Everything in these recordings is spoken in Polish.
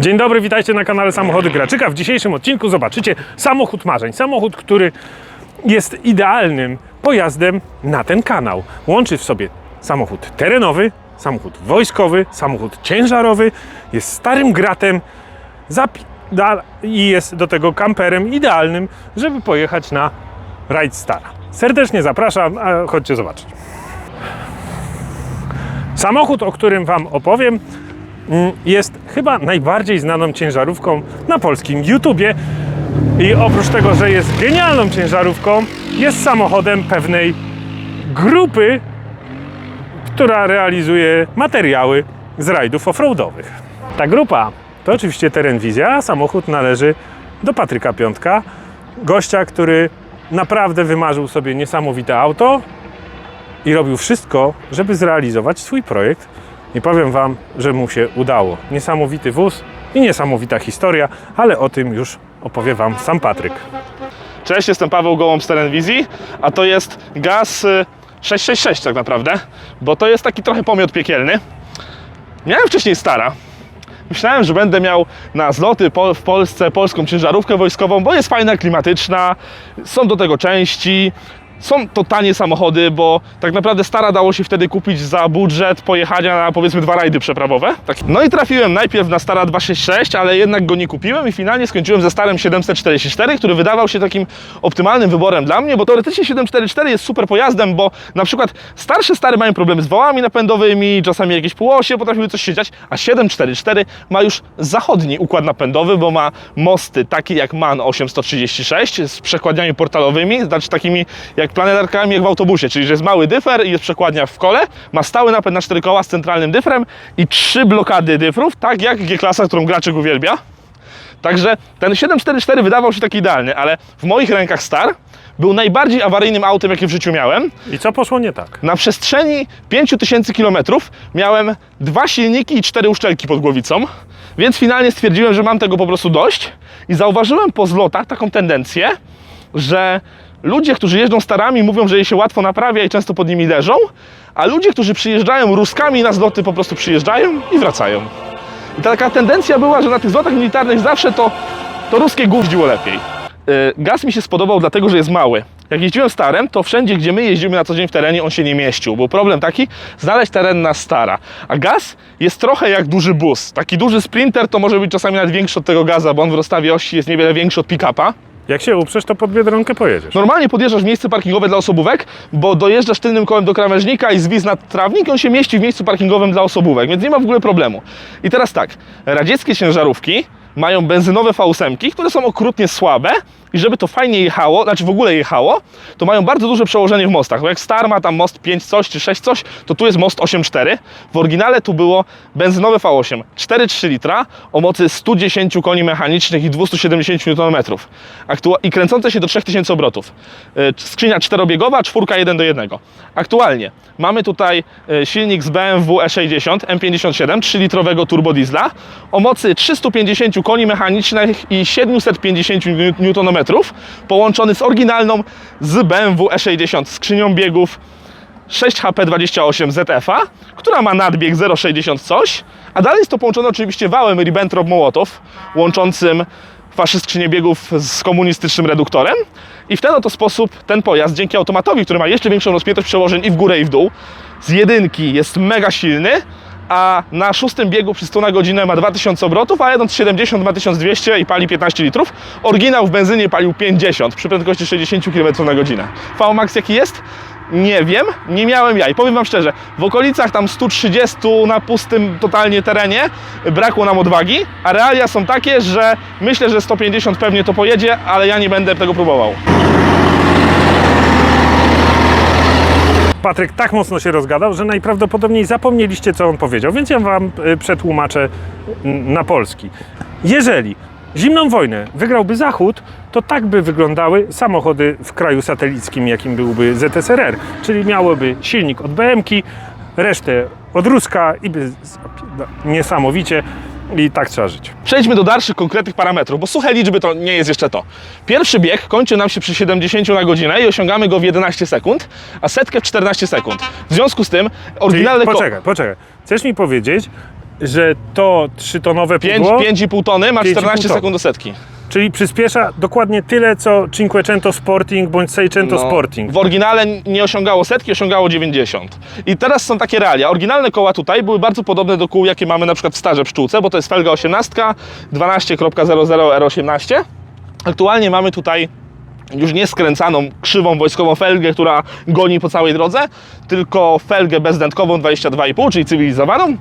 Dzień dobry, witajcie na kanale Samochody Graczyka. W dzisiejszym odcinku zobaczycie samochód marzeń. Samochód, który jest idealnym pojazdem na ten kanał. Łączy w sobie samochód terenowy, samochód wojskowy, samochód ciężarowy, jest starym gratem i jest do tego kamperem idealnym, żeby pojechać na Ride Stara. Serdecznie zapraszam, a chodźcie zobaczyć. Samochód, o którym Wam opowiem, jest chyba najbardziej znaną ciężarówką na polskim YouTubie. I oprócz tego, że jest genialną ciężarówką, jest samochodem pewnej grupy, która realizuje materiały z rajdów offroadowych. Ta grupa to oczywiście Terenwizja, a samochód należy do Patryka Piątka, gościa, który naprawdę wymarzył sobie niesamowite auto, i robił wszystko, żeby zrealizować swój projekt. I powiem Wam, że mu się udało. Niesamowity wóz i niesamowita historia, ale o tym już opowie Wam sam Patryk. Cześć, jestem Paweł Gołąb z Terenwizji, a to jest gaz y, 666 tak naprawdę, bo to jest taki trochę pomiot piekielny. Miałem wcześniej Stara. Myślałem, że będę miał na zloty w Polsce polską ciężarówkę wojskową, bo jest fajna, klimatyczna, są do tego części, są to tanie samochody, bo tak naprawdę Stara dało się wtedy kupić za budżet pojechania na powiedzmy dwa rajdy przeprawowe. Tak. No i trafiłem najpierw na Stara 266, ale jednak go nie kupiłem i finalnie skończyłem ze Starym 744, który wydawał się takim optymalnym wyborem dla mnie, bo teoretycznie 744 jest super pojazdem, bo na przykład starsze Stary mają problemy z wałami napędowymi, czasami jakieś półosie potrafiły coś się a 744 ma już zachodni układ napędowy, bo ma mosty takie jak MAN 836 z przekładniami portalowymi, znaczy takimi jak planetarkami jak w autobusie, czyli że jest mały dyfer i jest przekładnia w kole, ma stały napęd na cztery koła z centralnym dyfrem i trzy blokady dyfrów, tak jak G-klasa, którą graczyk uwielbia. Także ten 744 wydawał się taki idealny, ale w moich rękach Star był najbardziej awaryjnym autem, jakie w życiu miałem. I co poszło nie tak? Na przestrzeni 5000 km miałem dwa silniki i cztery uszczelki pod głowicą, więc finalnie stwierdziłem, że mam tego po prostu dość i zauważyłem po zlotach taką tendencję, że ludzie, którzy jeżdżą starami, mówią, że je się łatwo naprawia i często pod nimi leżą, a ludzie, którzy przyjeżdżają ruskami na zloty, po prostu przyjeżdżają i wracają. I taka tendencja była, że na tych zlotach militarnych zawsze to, to ruskie gówdziło lepiej. Yy, Gaz mi się spodobał dlatego, że jest mały. Jak jeździłem starem, to wszędzie, gdzie my jeździmy na co dzień w terenie, on się nie mieścił. Był problem taki, znaleźć teren na stara. A gaz jest trochę jak duży bus. Taki duży sprinter to może być czasami nawet większy od tego gaza, bo on w rozstawie osi jest niewiele większy od pick-upa. Jak się uprzesz, to pod Biedronkę pojedziesz. Normalnie podjeżdżasz w miejsce parkingowe dla osobówek, bo dojeżdżasz tylnym kołem do krawężnika i zwis nad trawnik, on się mieści w miejscu parkingowym dla osobówek, więc nie ma w ogóle problemu. I teraz tak, radzieckie ciężarówki mają benzynowe V8, które są okrutnie słabe i żeby to fajnie jechało, znaczy w ogóle jechało, to mają bardzo duże przełożenie w mostach. Bo jak Star ma tam most 5 coś czy 6 coś, to tu jest most 8.4. W oryginale tu było benzynowe V8, 4,3 litra o mocy 110 koni mechanicznych i 270 Nm. Aktua- I kręcące się do 3000 obrotów. Y, Skrzynia czterobiegowa, czwórka 1 do 1. Aktualnie mamy tutaj y, silnik z BMW E60 M57 3-litrowego turbodiesla o mocy 350 koni mechanicznych i 750 Nm połączony z oryginalną z BMW E60 skrzynią biegów 6HP28 ZF-a, która ma nadbieg 0,60 coś, a dalej jest to połączone oczywiście wałem Ribbentrop-Mołotow łączącym faszy skrzynię biegów z komunistycznym reduktorem. I w ten oto sposób ten pojazd dzięki automatowi, który ma jeszcze większą rozpiętość przełożeń i w górę i w dół, z jedynki jest mega silny, a na szóstym biegu przy 100 na godzinę ma 2000 obrotów, a jadąc 70 ma 1200 i pali 15 litrów. Oryginał w benzynie palił 50 przy prędkości 60 km na godzinę. VMAX jaki jest? Nie wiem, nie miałem ja i powiem Wam szczerze, w okolicach tam 130 na pustym totalnie terenie brakło nam odwagi, a realia są takie, że myślę, że 150 pewnie to pojedzie, ale ja nie będę tego próbował. Patryk tak mocno się rozgadał, że najprawdopodobniej zapomnieliście, co on powiedział, więc ja wam y, przetłumaczę na polski. Jeżeli zimną wojnę wygrałby Zachód, to tak by wyglądały samochody w kraju satelickim, jakim byłby ZSRR. Czyli miałoby silnik od BM-ki, resztę od Ruska i by zapi- niesamowicie i tak trzeba żyć. Przejdźmy do dalszych konkretnych parametrów, bo suche liczby to nie jest jeszcze to. Pierwszy bieg kończy nam się przy 70 na godzinę i osiągamy go w 11 sekund, a setkę w 14 sekund. W związku z tym Czyli, oryginalne ko- poczekaj, poczekaj. Chcesz mi powiedzieć, że to 3-tonowe Pięć- pudło, 5,5 tony ma 5,5 14 ton. sekund do setki. Czyli przyspiesza dokładnie tyle, co Cinquecento Sporting bądź Seicento No, Sporting. W oryginale nie osiągało setki, osiągało 90. I teraz są takie realia. Oryginalne koła tutaj były bardzo podobne do kół, jakie mamy na przykład w starze pszczółce, bo to jest felga 18, 12.00 R18. Aktualnie mamy tutaj już nie skręcaną krzywą wojskową felgę, która goni po całej drodze, tylko felgę bezdętkową 22,5, czyli cywilizowaną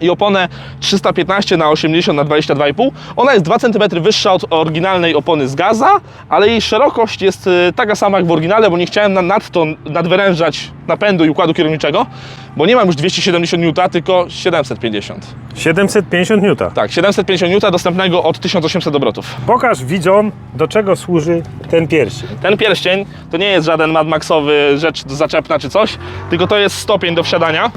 i oponę 315 na 80 na 22,5. Ona jest 2 cm wyższa od oryginalnej opony z gaza, ale jej szerokość jest y, taka sama jak w oryginale, bo nie chciałem na- nadto nadwyrężać napędu i układu kierowniczego, bo nie mam już 270 N, tylko 750. 750 N. Tak, 750 N dostępnego od 1800 obrotów. Pokaż widzom, do czego służy ten pierścień. Ten pierścień to nie jest żaden Mad Maxowy rzecz zaczepna czy coś, tylko to jest stopień do wsiadania.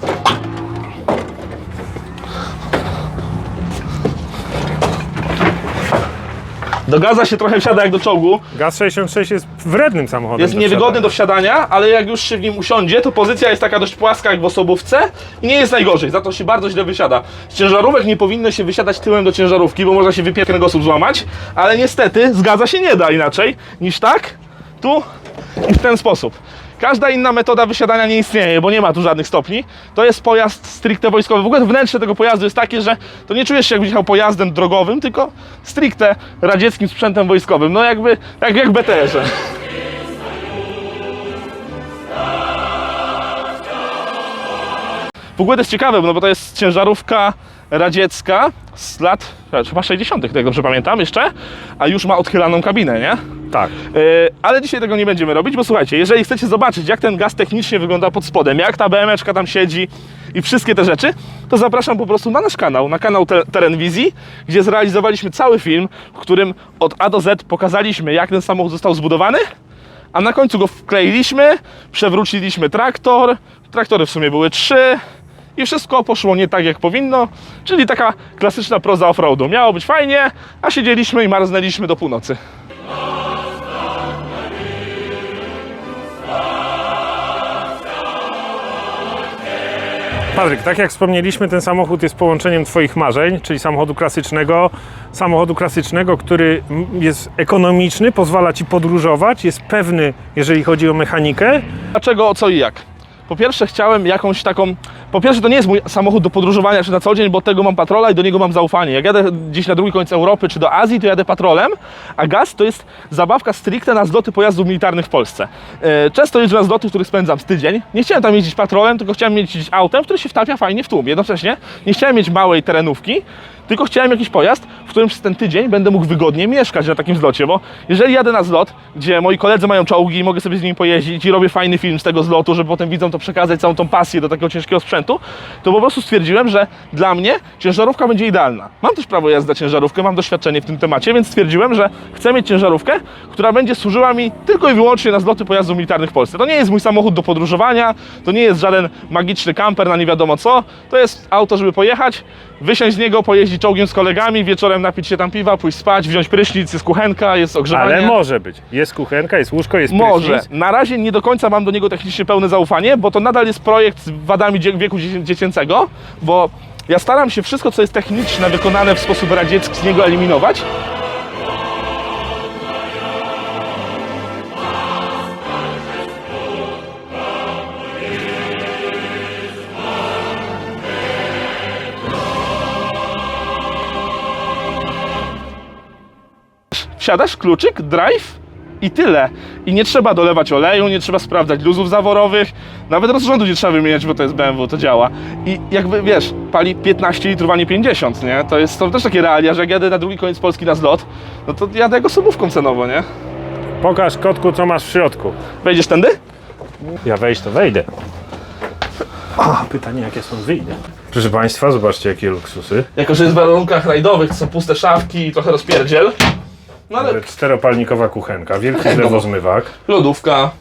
Do gaza się trochę wsiada jak do czołgu. Gaz 66 jest wrednym samochodem. Jest do niewygodny do wsiadania. ale jak już się w nim usiądzie, to pozycja jest taka dość płaska jak w osobówce i nie jest najgorzej, za to się bardzo źle wysiada. Z ciężarówek nie powinno się wysiadać tyłem do ciężarówki, bo można się wypięć kręgosłup złamać, ale niestety zgadza się nie da inaczej niż tak, tu i w ten sposób. Każda inna metoda wysiadania nie istnieje, bo nie ma tu żadnych stopni. To jest pojazd stricte wojskowy. W ogóle wnętrze tego pojazdu jest takie, że to nie czujesz się jakbyś jechał pojazdem drogowym, tylko stricte radzieckim sprzętem wojskowym. No jakby, jak, jak BTR-ze. W ogóle to jest ciekawe, no bo to jest ciężarówka radziecka z lat chyba 60., jak dobrze pamiętam jeszcze, a już ma odchylaną kabinę, nie? Tak. Yy, ale dzisiaj tego nie będziemy robić, bo słuchajcie, jeżeli chcecie zobaczyć, jak ten gaz technicznie wygląda pod spodem, jak ta BMeczka tam siedzi i wszystkie te rzeczy, to zapraszam po prostu na nasz kanał, na kanał Te- Terenwizji, gdzie zrealizowaliśmy cały film, w którym od A do Z pokazaliśmy, jak ten samochód został zbudowany, a na końcu go wkleiliśmy, przewróciliśmy traktor, traktory w sumie były trzy i wszystko poszło nie tak jak powinno, czyli taka klasyczna proza offroadu. Miało być fajnie, a siedzieliśmy i marznęliśmy do północy. Patryk, tak jak wspomnieliśmy, ten samochód jest połączeniem Twoich marzeń, czyli samochodu klasycznego, samochodu klasycznego, który jest ekonomiczny, pozwala Ci podróżować, jest pewny, jeżeli chodzi o mechanikę. Dlaczego, co i jak? Po pierwsze chciałem jakąś taką... Po pierwsze to nie jest mój samochód do podróżowania czy na co dzień, bo tego mam patrola i do niego mam zaufanie. Jak jadę gdzieś na drugi koniec Europy czy do Azji, to jadę patrolem, a gaz to jest zabawka stricte na zloty pojazdów militarnych w Polsce. E, Często jeżdżę na zloty, w których spędzam z tydzień. Nie chciałem tam jeździć patrolem, tylko chciałem jeździć autem, który się wtapia fajnie w tłum. Jednocześnie nie chciałem mieć małej terenówki, tylko chciałem jakiś pojazd, w którym przez ten tydzień będę mógł wygodnie mieszkać na takim zlocie, bo jeżeli jadę na zlot, gdzie moi koledzy mają czołgi i mogę sobie z nimi pojeździć i robię fajny film z tego zlotu, żeby potem widzom to przekazać całą tą pasję do takiego ciężkiego sprzętu, to po prostu stwierdziłem, że dla mnie ciężarówka będzie idealna. Mam też prawo jazdy na ciężarówkę, mam doświadczenie w tym temacie, więc stwierdziłem, że chcę mieć ciężarówkę, która będzie służyła mi tylko i wyłącznie na zloty pojazdów militarnych w Polsce. To nie jest mój samochód do podróżowania, to nie jest żaden magiczny kamper na nie wiadomo co, to jest auto, żeby pojechać, wysiąść z niego, pojeździć czołgiem z kolegami, wieczorem napić się tam piwa, pójść spać, wziąć prysznic, jest kuchenka, jest ogrzewanie. Ale może być. Jest kuchenka, jest łóżko, jest Może. prysznic. Na razie nie do końca mam do niego technicznie pełne zaufanie, bo to nadal jest projekt z wadami dzie- wieku dzie- dziecięcego, bo ja staram się wszystko, co jest techniczne, wykonane w sposób radziecki, z niego eliminować. Wsiadasz, kluczyk, drive i tyle. I nie trzeba dolewać oleju, nie trzeba sprawdzać luzów zaworowych, nawet rozrządu nie trzeba wymieniać, bo to jest BMW, to działa. I jakby wiesz, pali 15 litrów, a nie 50, nie? To jest to też takie realia, że jak jadę na drugi koniec Polski na zlot, no to jadę go osobówką cenowo, nie? Pokaż kotku, co masz w środku. Wejdziesz tędy? Ja wejść to wejdę. A, pytanie jakie są wyjdę. Proszę Państwa, zobaczcie jakie luksusy. Jako, że jest w warunkach rajdowych, to są puste szafki i trochę rozpierdziel. No ale Czteropalnikowa kuchenka, wielki No. zlewozmywak. lodówka.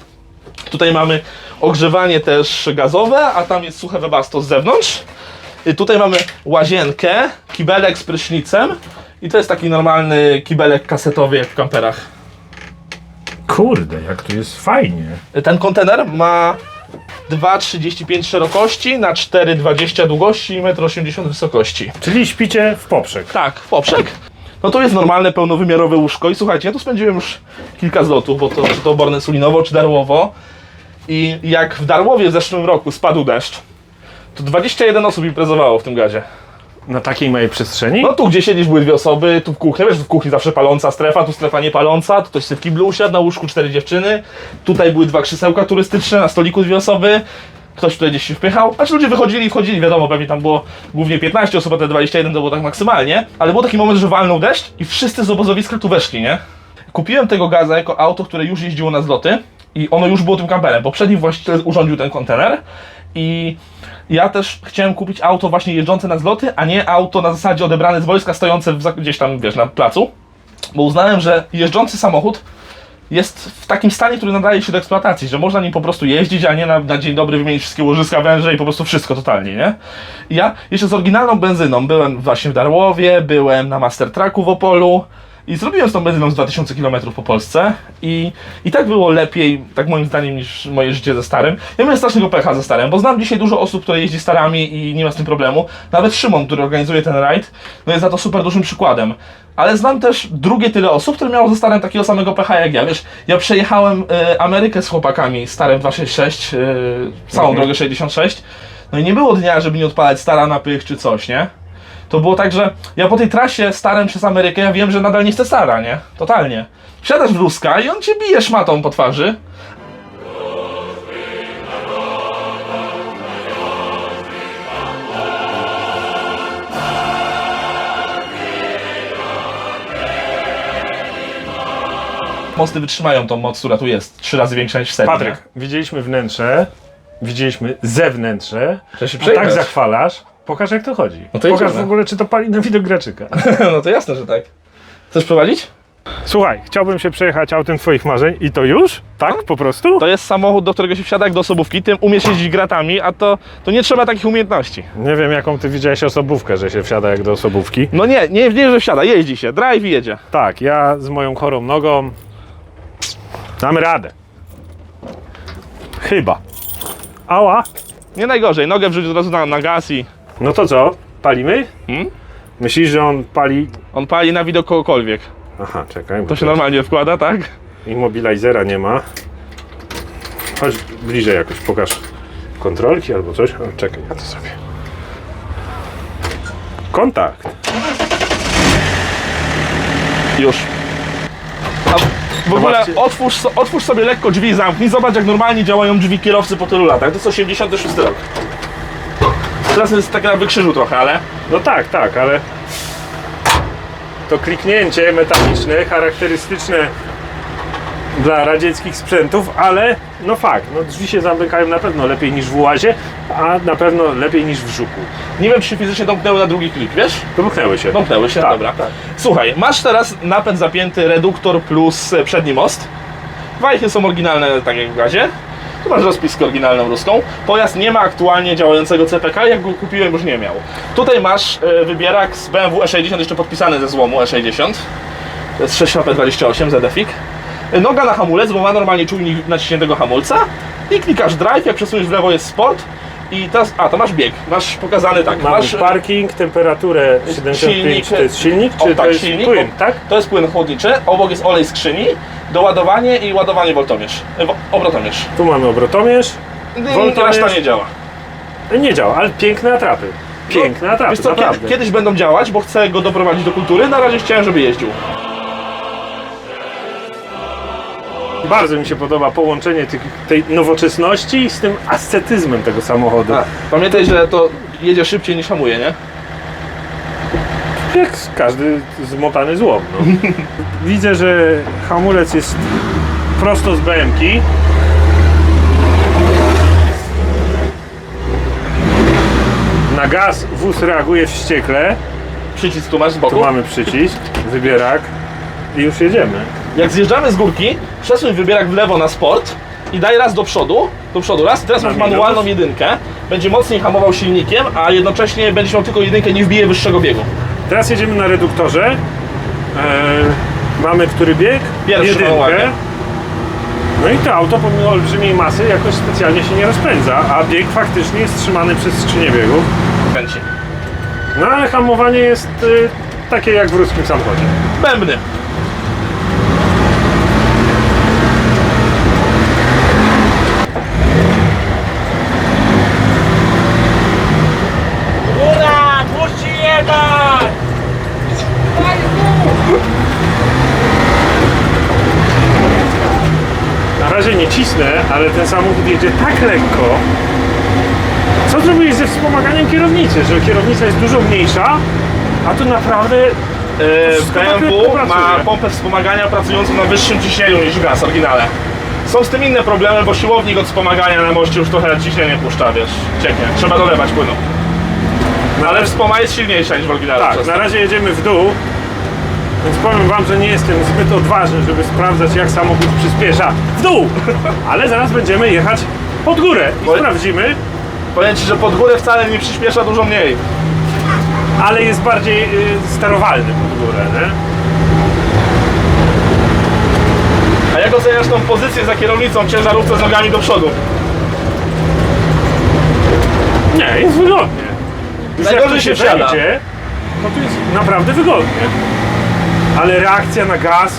Tutaj mamy ogrzewanie też gazowe, a tam jest suche webasto z zewnątrz. I tutaj mamy łazienkę, kibelek z prysznicem i to jest taki normalny kibelek kasetowy jak w kamperach. Kurde, jak tu jest fajnie. Ten kontener ma 2,35 szerokości na 4,20 długości i 1,80 m wysokości. Czyli śpicie w poprzek. Tak, w poprzek. No to jest normalne, pełnowymiarowe łóżko i słuchajcie, ja tu spędziłem już kilka zlotów, bo to czy to Borne Sulinowo, czy Darłowo. I jak w Darłowie w zeszłym roku spadł deszcz, to 21 osób imprezowało w tym gazie. Na takiej małej przestrzeni? No tu gdzie siedzisz były dwie osoby, tu w kuchni, wiesz, w kuchni zawsze paląca strefa, tu strefa niepaląca, tu ktoś sobie w kiblu usiadł, na łóżku cztery dziewczyny, tutaj były dwa krzesełka turystyczne, na stoliku dwie osoby, ktoś tutaj gdzieś się wpychał, znaczy ludzie wychodzili i wchodzili, wiadomo, pewnie tam było głównie 15 osób, a te 21 to było tak maksymalnie, ale był taki moment, że walnął deszcz i wszyscy z obozowiska tu weszli, nie? Kupiłem tego gaza jako auto, które już jeździło na zloty i ono już było tym kamperem. Poprzedni właściciel urządził ten kontener i ja też chciałem kupić auto właśnie jeżdżące na zloty, a nie auto na zasadzie odebrane z wojska, stojące w, gdzieś tam, wiesz, na placu. Bo uznałem, że jeżdżący samochód jest w takim stanie, który nadaje się do eksploatacji, że można nim po prostu jeździć, a nie na, na dzień dobry wymienić wszystkie łożyska, węże i po prostu wszystko totalnie, nie? I ja jeszcze z oryginalną benzyną byłem właśnie w Darłowie, byłem na Master Trucku w Opolu i zrobiłem z tą benzyną z 2000 km po Polsce i, i tak było lepiej, tak moim zdaniem, niż moje życie ze starym. Ja miałem strasznego pecha ze starym, bo znam dzisiaj dużo osób, które jeździ starami i nie ma z tym problemu. Nawet Szymon, który organizuje ten rajd, no jest za to super dużym przykładem. Ale znam też drugie tyle osób, które miało ze starym takiego samego pecha jak ja. Wiesz, ja przejechałem e, Amerykę z chłopakami starym 266, e, całą Mhm. drogę 66. No i nie było dnia, żeby nie odpalać stara na pych czy coś, nie? To było tak, że ja po tej trasie starem przez Amerykę, ja wiem, że nadal nie chcę stara, nie? Totalnie. Wsiadasz w Ruska i on cię bije szmatą po twarzy. Mosty wytrzymają tą moc, która tu jest. Trzy razy większa niż w serii. Patryk, widzieliśmy wnętrze, widzieliśmy zewnętrze, Trzeba się a tak zachwalasz. Pokaż jak to chodzi. No to Pokaż jedziemy. w ogóle, czy to pali na widok graczyka. no to jasne, że tak. Chcesz prowadzić? Słuchaj, chciałbym się przejechać autem twoich marzeń i to już? Tak, po prostu? To jest samochód, do którego się wsiada jak do osobówki, tym umiesz jeździć gratami, a to, to nie trzeba takich umiejętności. Nie wiem, jaką ty widziałeś osobówkę, że się wsiada jak do osobówki. No nie, nie, nie, że wsiada, jeździ się, drive i jedzie. Tak, ja z moją chorą nogą damy radę. Chyba. Ała. Nie najgorzej, nogę wrzuć od razu na, na gaz i No to co? Palimy? Hmm? Myślisz, że on pali... on pali na widok kogokolwiek. Aha, czekaj. To się normalnie wkłada, tak? Immobilizera nie ma. Chodź bliżej jakoś, pokaż kontrolki albo coś. O, czekaj, ja to sobie. Kontakt. Już. A w ogóle Zobaczcie. otwórz, so- otwórz sobie lekko drzwi i zamknij, zobacz jak normalnie działają drzwi kierowcy po tylu latach. To jest 86 rok. Teraz jest tak na wykrzyżu trochę, ale... No tak, tak, ale to kliknięcie metaliczne, charakterystyczne dla radzieckich sprzętów, ale no fakt, no drzwi się zamykają na pewno lepiej niż w łazie, a na pewno lepiej niż w żuku. Nie wiem, czy fizycznie domknęły na drugi klik, wiesz? Domknęły się. Domknęły się, Tak, dobra. tak. Słuchaj, masz teraz napęd zapięty, reduktor plus e, przedni most. Wajchy są oryginalne, tak jak w gazie. Tu masz rozpiskę oryginalną ruską. Pojazd nie ma aktualnie działającego CPK, jak go kupiłem już nie miał. Tutaj masz e, wybierak z BMW E60, jeszcze podpisany ze złomu E60. To jest 628 ZFIK. E, Noga na hamulec, bo ma normalnie czujnik naciśniętego hamulca. I klikasz drive, jak przesuniesz w lewo jest sport. I teraz, a to masz bieg, masz pokazany tak. Mamy masz parking, temperaturę 75, silnik, to jest silnik, o, czy tak, to jest silnik, płyn, o, tak? To jest płyn chłodniczy, obok jest olej skrzyni, doładowanie i ładowanie woltomierz, e, wo- obrotomierz. Tu mamy obrotomierz, Woltomierz. Woltomierz. Reszta nie działa. nie działa, ale piękne atrapy. Piękne atrapy, Wiesz co, naprawdę. kiedy, kiedyś będą działać, bo chcę go doprowadzić do kultury, na razie chciałem, żeby jeździł. Bardzo mi się podoba połączenie tych, tej nowoczesności z tym ascetyzmem tego samochodu. A, pamiętaj, że to jedzie szybciej niż hamuje, nie? Jak każdy zmotany złom. No. Widzę, że hamulec jest prosto z BMki. Na gaz wóz reaguje wściekle. Przycisk tu masz z boku. Tu mamy przycisk, wybierak i już jedziemy. Jak zjeżdżamy z górki, przesuń wybierak w lewo na sport i daj raz do przodu, do przodu raz, teraz Na masz minus. manualną jedynkę, będzie mocniej hamował silnikiem, a jednocześnie będziesz miał tylko jedynkę, nie wbije wyższego biegu. Teraz jedziemy na reduktorze. E, mamy który bieg? Pierwszy, Jedynkę. No i to auto pomimo olbrzymiej masy jakoś specjalnie się nie rozpędza, a bieg faktycznie jest trzymany przez skrzynię biegów. Kręci. No ale hamowanie jest y, takie jak w ruskim samochodzie. Bębny. Góra, musi jechać! Na ale ten samochód jedzie tak lekko. Co zrobiłeś ze wspomaganiem kierownicy? Że kierownica jest dużo mniejsza, a tu naprawdę E, wszystko tak BMW lekko ma pracuje. pompę wspomagania pracującą na wyższym ciśnieniu niż gaz w oryginale. Są z tym inne problemy, bo siłownik od wspomagania na moście już trochę ciśnienie puszcza, wiesz, cieknie. Trzeba dolewać płynu. Ale wspoma jest silniejsza niż w oryginale. tak, na razie jedziemy w dół. Więc powiem wam, że nie jestem zbyt odważny, żeby sprawdzać jak samochód przyspiesza w dół. Ale zaraz będziemy jechać pod górę i Bo- sprawdzimy, Powiem Ci, że pod górę wcale nie przyspiesza dużo mniej. ale jest bardziej y, sterowalny pod górę, nie? A jak oceniasz tą pozycję za kierownicą w ciężarówce z nogami do przodu? Nie, jest wygodnie. Już Najgorzej się się wsiada. wejdzie, no to jest naprawdę wygodnie. Ale reakcja na gaz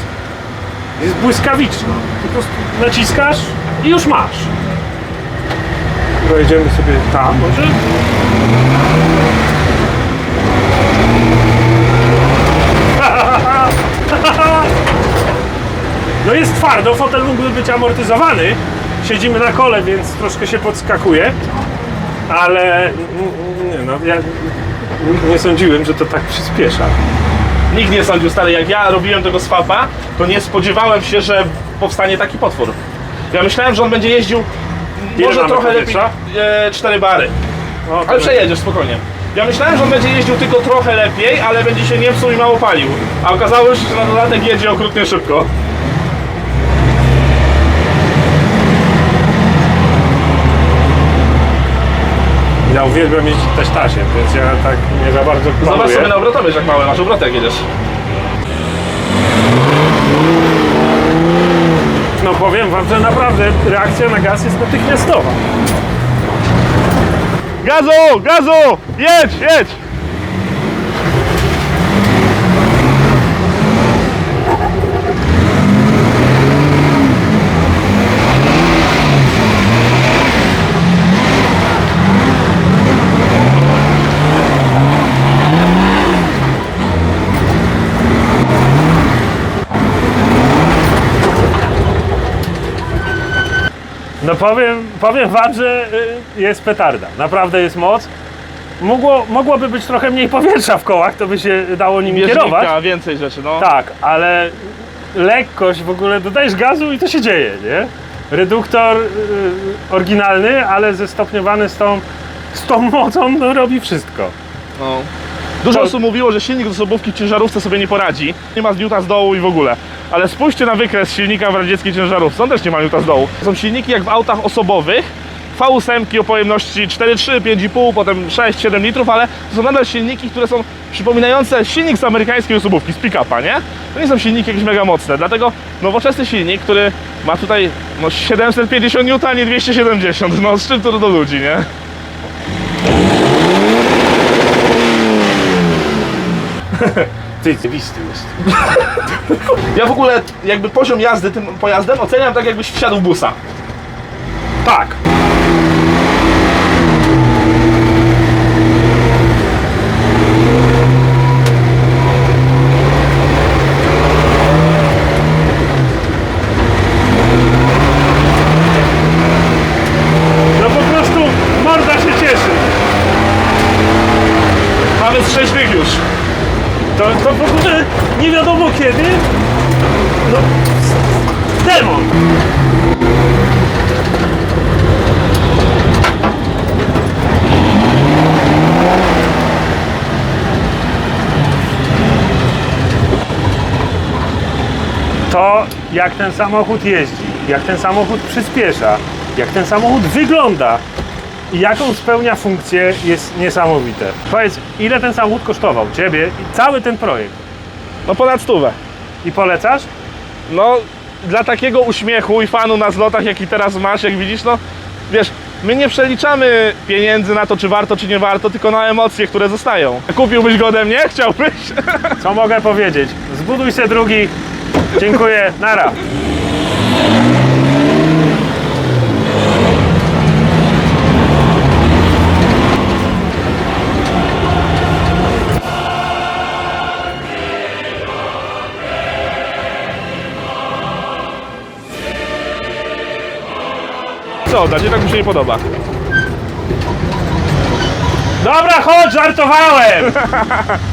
jest błyskawiczna. Po prostu naciskasz i już masz. Pojedziemy sobie tam może? No jest twardo, fotel mógłby być amortyzowany. Siedzimy na kole, więc troszkę się podskakuje. Ale mm, nie, no, ja nie sądziłem, że to tak przyspiesza. Nikt nie sądził, stary, jak ja robiłem tego swapa, to nie spodziewałem się, że powstanie taki potwór. Ja myślałem, że on będzie jeździł Ile może mamy trochę lepiej, powietrza? e, 4 bary. O, to Ale przejedziesz spokojnie. Ja myślałem, że on będzie jeździł tylko trochę lepiej, ale będzie się nie psuł i mało palił. A okazało się, że na dodatek jedzie okrutnie szybko. Ja uwielbiam jeździć teśtasiem, więc ja tak nie za bardzo Zobacz planuję. sobie na obrotowy, jak mały masz obroty, jak jedziesz. No powiem wam, że naprawdę reakcja na gaz jest natychmiastowa. Gazu! Gazu! Jedź, jedź! No powiem, powiem wam, że y, jest petarda. Naprawdę jest moc. Mogło, mogłoby być trochę mniej powietrza w kołach, to by się dało nimi kierować. Bieżnika, więcej rzeczy, no. Tak, ale lekkość w ogóle dodajesz gazu i to się dzieje, nie? Reduktor y, oryginalny, ale zestopniowany z tą, z tą mocą, no, robi wszystko. No. Dużo osób mówiło, że silnik z osobówki w ciężarówce sobie nie poradzi. Nie ma zniuta z dołu i w ogóle. Ale spójrzcie na wykres silnika w radzieckiej ciężarówce. On też nie ma niuta z dołu. Są silniki jak w autach osobowych. V8 o pojemności 4,3, 5,5, potem 6-7 litrów, ale to są nadal silniki, które są przypominające silnik z amerykańskiej osobówki, z pick-upa, nie? To nie są silniki jakieś mega mocne, dlatego nowoczesny silnik, który ma tutaj no, 750 N, a nie 270, no z czym to do ludzi, nie? Ty, wisty jest. Ja w ogóle jakby poziom jazdy tym pojazdem oceniam tak jakbyś wsiadł busa. Tak. No po prostu morda się cieszy. Mamy z tych już. To, to w ogóle nie wiadomo kiedy. No, demon. To jak ten samochód jeździ, jak ten samochód przyspiesza, jak ten samochód wygląda jaką spełnia funkcję jest niesamowite. Powiedz, ile ten samochód kosztował Ciebie i cały ten projekt? No ponad stówę. I polecasz? No dla takiego uśmiechu i fanu na zlotach, jaki teraz masz, jak widzisz, no wiesz, my nie przeliczamy pieniędzy na to, czy warto, czy nie warto, tylko na emocje, które zostają. Kupiłbyś go ode mnie? Chciałbyś? Co mogę powiedzieć? Zbuduj się drugi. Dziękuję. Nara. Co, dać, tak mi się nie podoba. Dobra, chodź, żartowałem!